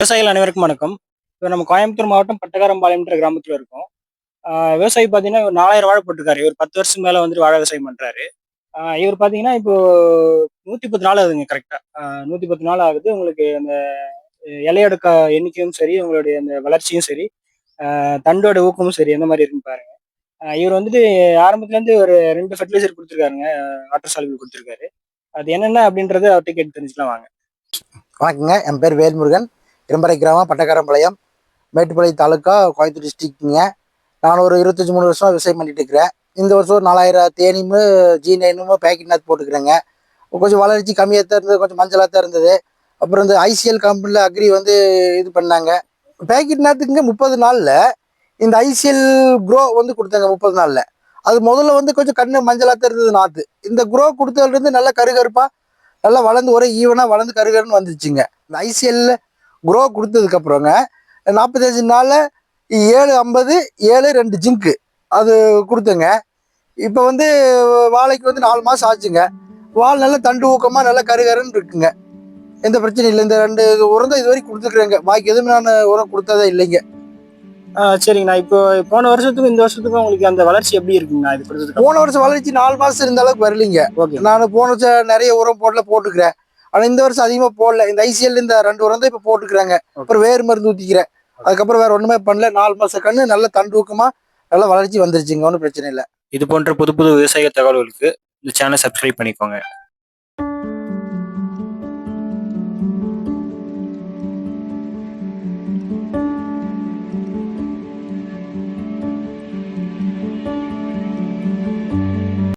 விவசாயிகள் அனைவருக்கும் வணக்கம். இப்போ நம்ம கோயம்புத்தூர் மாவட்டம் பட்டக்காரம்பாளையம்ன்ற கிராமத்தில் இருக்கோம். விவசாயி பார்த்தீங்கன்னா இவர் நாலாயிரம் வாழை போட்டிருக்காரு. இவர் பத்து வருஷம் மேலே வந்துட்டு வாழை விவசாயம் பண்ணுறாரு இவர் பார்த்தீங்கன்னா இப்போ நூற்றி பத்து நாள் ஆகுதுங்க கரெக்டாக நூற்றி பத்து நாள் ஆகுது. உங்களுக்கு அந்த அஹ் இலையோட க எண்ணிக்கையும் சரி உங்களுடைய அந்த வளர்ச்சியும் சரி தண்டோட ஊக்கமும் சரி எந்த மாதிரி இருக்குன்னு பாருங்க. இவர் வந்துட்டு ஆரம்பத்துலேருந்து ஒரு ரெண்டு ஃபர்டிலைசர் கொடுத்துருக்காருங்க. வாட்டர் சால்பிள் கொடுத்துருக்காரு. அது என்னென்ன அப்படின்றத அவர்கிட்ட கேட்டு தெரிஞ்சுக்கலாம் வாங்க. வணக்கங்க. என் பேர் வேல்முருகன். இரும்பரை கிராமம் பட்டக்காரம்பாளையம் மேட்டுப்பாளையம் தாலுக்கா கோயம்புத்தூர் டிஸ்ட்ரிக்ட்டுங்க நான் ஒரு இருபத்தஞ்சி மூணு வருஷம் விவசாயம் பண்ணிட்டு இருக்கிறேன். இந்த வருஷம் ஒரு நாலாயிரம் தேனியும் ஜி நைனும் பேக்கெட் நாத்து போட்டுக்கிறேங்க. கொஞ்சம் வளர்ச்சி கம்மியாக தான் இருந்தது கொஞ்சம் மஞ்சளாக தான் இருந்தது. அப்புறம் இந்த ஐசிஎல் கம்பெனியில் அக்ரி வந்து இது பண்ணாங்க. பேக்கெட் நாத்துக்குங்க முப்பது நாளில் இந்த ஐசிஎல் குரோ வந்து கொடுத்தாங்க முப்பது நாளில். அது முதல்ல வந்து கொஞ்சம் கண்ணு மஞ்சளாக தான் இருந்தது நாற்று இந்த குரோ கொடுத்ததுலேருந்து நல்லா கருகருப்பாக நல்லா வளர்ந்து ஒரே ஈவனாக வளர்ந்து கருகருன்னு வந்துச்சுங்க. இந்த ஐசிஎல்ல க்ரோ கொடுத்ததுக்கப்புறங்க நாற்பத்தஞ்சு நாளில் ஏழு ஐம்பது ஏழு ரெண்டு ஜிங்க்கு அது கொடுத்தங்க. இப்போ வந்து வாழைக்கு வந்து நாலு மாதம் ஆச்சுங்க. வால் நல்லா தண்டு ஊக்கமாக நல்லா கருகருன்னு இருக்குங்க. எந்த பிரச்சனையும் இல்லை. இந்த ரெண்டு உரம் தான் இது வரைக்கும் கொடுத்துருக்குறேங்க. பாக்கி எதுவும் நான் உரம் கொடுத்ததே இல்லைங்க. ஆஹ் சரிங்கண்ணா. இப்போ போன வருஷத்துக்கும் இந்த வருஷத்துக்கும் உங்களுக்கு அந்த வளர்ச்சி எப்படி இருக்குங்கண்ணா? இது போன வருஷம் வளர்ச்சி நாலு மாதம் இருந்த அளவுக்கு வரலைங்க. ஓகே. நான் போன வருஷம் நிறைய உரம் போடல போட்டுக்கிறேன். ஆனால் இந்த வருஷம் அதிகமாக போடல. இந்த ஐசிஎல் இந்த ரெண்டு உரம் தான் இப்போ போட்டுக்கிறாங்க அப்புறம் வேறு மருந்து ஊற்றிக்கிறேன் அதுக்கப்புறம் வேற ஒன்றுமே பண்ணல. நாலு மாதம் கண்ணு நல்ல தண்டூக்கமாக நல்லா வளர்ச்சி வந்துருச்சுங்க. ஒன்றும் பிரச்சனை இல்லை. இது போன்ற புது புது விவசாய தகவல்களுக்கு இந்த சேனல் சப்ஸ்கிரைப் பண்ணிக்கோங்க.